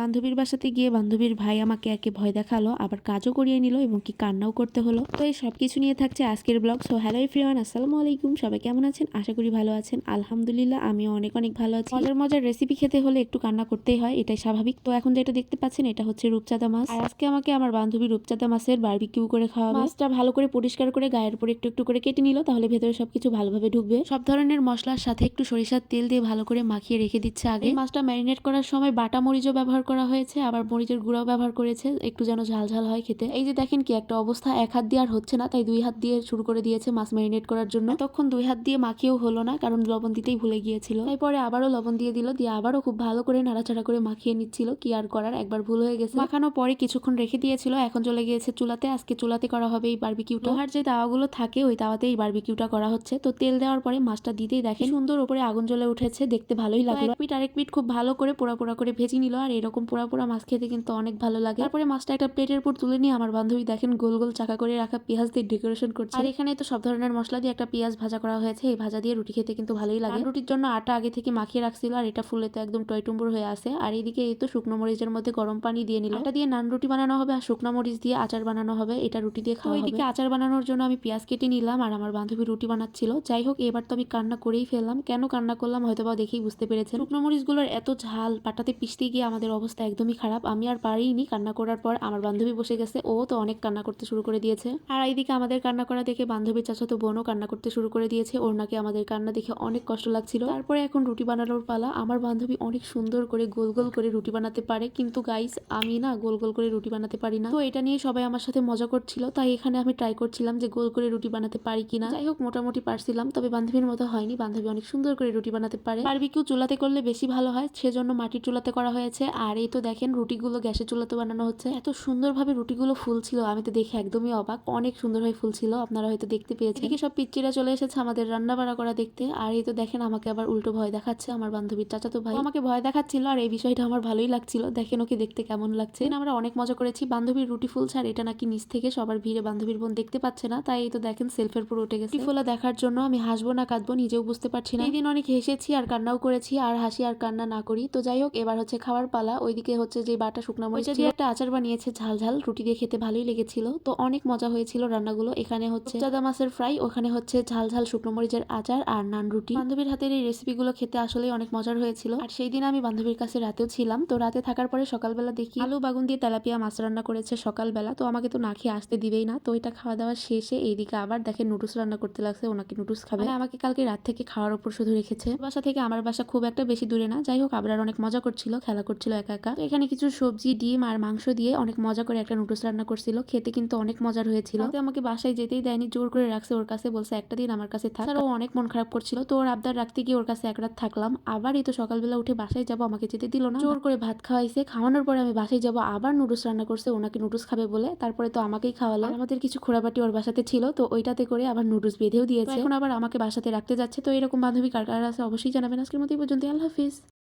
বান্ধবীর বাসাতে গিয়ে বান্ধবীর ভাই আমাকে একে ভয় দেখাল, আবার কাজও করিয়ে নিল এবং কি কান্নাও করতে হলো। তো এই সব কিছু নিয়ে থাকছে আজকের ব্লগ। সো হ্যালো এভরিওয়ান আসসালামু আলাইকুম। সবাই কেমন আছেন? আশা করি ভালো আছেন। আলহামদুলিল্লাহ, আমিও অনেক অনেক ভালো আছি। মজার মজার রেসিপি খেতে হলে একটু কান্না করতেই হয়, এটাই স্বাভাবিক। তো এখন যেটা দেখতে পাচ্ছেন, এটা হচ্ছে রূপচাঁদা মাছ। আর আজকে আমাকে আমার বান্ধবী রূপচাঁদা মাছের বারবিকিউ করে খাওয়া মাছটা ভালো করে পরিষ্কার করে গায়ের উপর একটু একটু করে কেটে নিল, তাহলে ভেতরে সবকিছু ভালোভাবে ঢুকবে। সব ধরনের মশলার সাথে একটু সরিষার তেল দিয়ে ভালো করে মাখিয়ে রেখে দিচ্ছে আগে। মাছটা ম্যারিনেট করার সময় বাটা মরিচও ব্যবহার করা হয়েছে, আবার মরিচের গুঁড়াও ব্যবহার করেছে, একটু যেন ঝাল ঝাল হয় খেতে। এই যে দেখেন কি একটা অবস্থা, এক হাত দিয়ে আর হচ্ছে না, তাই দুই হাত দিয়ে শুরু করে দিয়েছে মাছ ম্যারিনেট করার জন্য। তখন দুই হাত দিয়ে মাখিয়েও হলো না, কারণ লবণ দিতেই ভুলে গিয়েছিল। তারপরে আবারও লবণ দিয়ে দিল, দিয়ে আবারও খুব ভালো করে নাড়াচাড়া করে মাখিয়ে নিচ্ছিল, কি আর করার, একবার ভুল হয়ে গেছে। মাখানোর পরে কিছুক্ষণ রেখে দিয়েছিল, এখন চলে গিয়েছে চুলাতে, আজকে চুলাতে করা হবে এই বারবিকিউটা লোহার যে তাওয়াগুলো থাকে, ওই তাওয়াতে এই বারবিকিউটা করা হচ্ছে। তো তেল দেওয়ার পরে মাছটা দিতেই দেখে সুন্দর উপরে আগুন জ্বলে উঠেছে, দেখতে ভালোই লাগল। এক পিঠ আরেক পিঠ খুব ভালো করে পোড়া পোড়া করে ভেজে নিল, আর এরকম পোড়া পোড়া মাছ খেতে কিন্তু অনেক ভালো লাগে। তারপরে মাছটা একটা প্লেটের উপর তুলে নিয়ে আমার বান্ধবী দেখেন গোল গোল চাকা করে রাখা পেঁয়াজ দিয়ে ডেকোরেশন করছে। আর এখানে তো সব ধরনের মশলা দিয়ে একটা পেঁয়াজ ভাজা করা হয়েছে। এই ভাজা দিয়ে রুটি খেতে কিন্তু ভালোই লাগে। রুটির জন্য আটা আগে থেকে মাখিয়ে রাখছিল আর এটা ফুলে তো একদম টয়টুম্বুর হয়ে আছে। আর এইদিকে এই তো শুকনো মরিচের মধ্যে গরম পানি দিয়ে নিল এটা দিয়ে নান রুটি বানানো হবে আর শুকনো মরিচ দিয়ে আচার বানানো হবে। এটা রুটি দিয়ে খাওয়া এদিকে আচার বানানোর জন্য আমি পেঁয়াজ কেটে নিলাম আর আমার বান্ধবী রুটি বানাচ্ছিল। যাই হোক এবার তো আমি কান্না করেই ফেললাম। কেন কান্না করলাম হয়তো বা দেখেই বুঝতে পেরেছেন। শুকনো মরিচগুলোর এত ঝাল পাটাতে পিষতে গিয়ে আমাদের অবস্থা একদমই খারাপ। আমি আর পারিনি কান্না করার পর। আমার বান্ধবী বসে গেছে। ও তো অনেক কান্না করতে শুরু করে দিয়েছে। আর এইদিকে আমাদের কান্না করা দেখে বান্ধবীর চাচাতো বোনও কান্না করতে শুরু করে দিয়েছে। ওর নাকি আমাদের কান্না দেখে অনেক কষ্ট লাগছিল। তারপরে এখন রুটি বানানোর পালা। আমার বান্ধবী অনেক সুন্দর করে গোল গোল করে রুটি বানাতে পারে। কিন্তু গাইস আমি না গোল গোল করে রুটি বানাতে পারি না। তো এটা নিয়ে সবাই আমার সাথে মজা করছিল। তাই এখানে আমি ট্রাই করছিলাম যে গোল করে রুটি বানাতে পারি কিনা। যাই হোক, মোটামুটি পারছিলাম। তবে বান্ধবীর মতো হয়নি। বান্ধবী অনেক সুন্দর করে রুটি বানাতে পারে। বারবিকিউ চুলাতে করলে বেশি ভালো হয়। সেজন্য মাটির চুলাতে করা হয়েছে। আর এই তো দেখেন রুটিগুলো গ্যাসের চুলাতে বানানো হচ্ছে। এত সুন্দরভাবে রুটিগুলো ফুলছিল, আমি তো দেখে একদমই অবাক। অনেক সুন্দর হয়ে ফুলছিল, আপনারা হয়তো দেখতে পেয়েছেন। এদিকে সব পিচ্চিরা চলে এসেছে আমাদের রান্না বাড়া করা দেখতে। আর এই তো দেখেন আমাকে আবার উল্টো ভয় দেখাচ্ছে আমার বান্ধবীর চাচাতো ভাই। আমাকে ভয় দেখাচ্ছিল আর এই বিষয়টা আমার ভালোই লাগছিল। দেখেন ওকে দেখতে কেমন লাগছে। আমরা অনেক মজা করেছি। বান্ধবীর রুটি ফুলছে আর এটা নাকি নিচ থেকে সবার ভিড়ে বান্ধবীর বোন দেখতে পাচ্ছে না। তাই এই তো দেখেন সেলফের পুরো উঠে গেছে। ফোলা দেখার জন্য আমি হাসবো না কাঁদবো, নিজেও বুঝতে পারছি না। এই দিন অনেক হেসেছি আর কান্নাও করেছি। আর হাসি আর কান্না না করি। তো যাই হোক, এবার হচ্ছে খাওয়ার পালা। ওইদিকে হচ্ছে যে বাটা শুকনো মরিচ দিয়ে একটা আচার বানিয়েছে ঝাল ঝাল রুটি দিয়ে খেতে ভালোই লেগেছিল। তো অনেক মজা হয়েছিল রান্নাগুলো। এখানে হচ্ছে চাদা মাছের ফ্রাই ওখানে হচ্ছে ঝাল ঝাল শুকনো মরিচের আচার আর নান রুটি। বান্ধবীর হাতের এই রেসিপিগুলো খেতে আসলে অনেক মজার হয়েছিল। আর সেই দিন আমি বান্ধবীর কাছে রাতেও ছিলাম। তো রাতে থাকার পরে সকালবেলা দেখি আলু বাগুন দিয়ে তেলাপিয়া মাছ রান্না করেছে সকালবেলা। তো আমাকে তো না খেয়ে আসতে দিবেই না। তো এটা খাওয়া দাওয়া শেষে এইদিকে আবার দেখে নুডলস রান্না করতে লাগছে ওনাকে নুডলস খাবে। আমাকে কালকে রাত থেকে খাওয়ার উপর শুধু রেখেছে। বাসা থেকে আমার বাসা খুব একটা বেশি দূরে না। যাই হোক আবরার অনেক মজা করছিল খেলা করছিল একা তো এখানে কিছু সবজি ডিম আর মাংস দিয়ে অনেক মজা করে একটা নুডলস রান্না করছিল। খেতে কিন্তু অনেক মজার হয়েছিল। তো আমাকে বাসায় যেতেই দেয়নি জোর করে রাখছে ওর কাছে বলছে একটা দিন আমার কাছে থাক। ও অনেক মন খারাপ করছিল। তো ওর আবদার রাখতে গিয়ে ওর কাছে এক রাত থাকলাম। আবার এই তো সকালবেলা উঠে বাসায় যাব আমাকে যেতে দিল না। জোর করে ভাত খাওয়াইছে। খাওয়ানোর পরে আমি বাসায় যাব আবার নুডলস রান্না করছে ওনাকে নুডলস খাবে বলে। তারপরে তো আমাকেই খাওয়ালো। আমাদের কিছু খোড়াবাটি ওর বাসাতে ছিল তো ওইটাতে করে আবার নুডলস বেঁধেও দিয়েছে। এখন আবার আমাকে বাসাতে রাখতে যাচ্ছে। তো এরকম বান্ধবী কার কার আছে অবশ্যই জানাবেন। আজকের মতো পর্যন্ত আল্লাহ হাফিজ।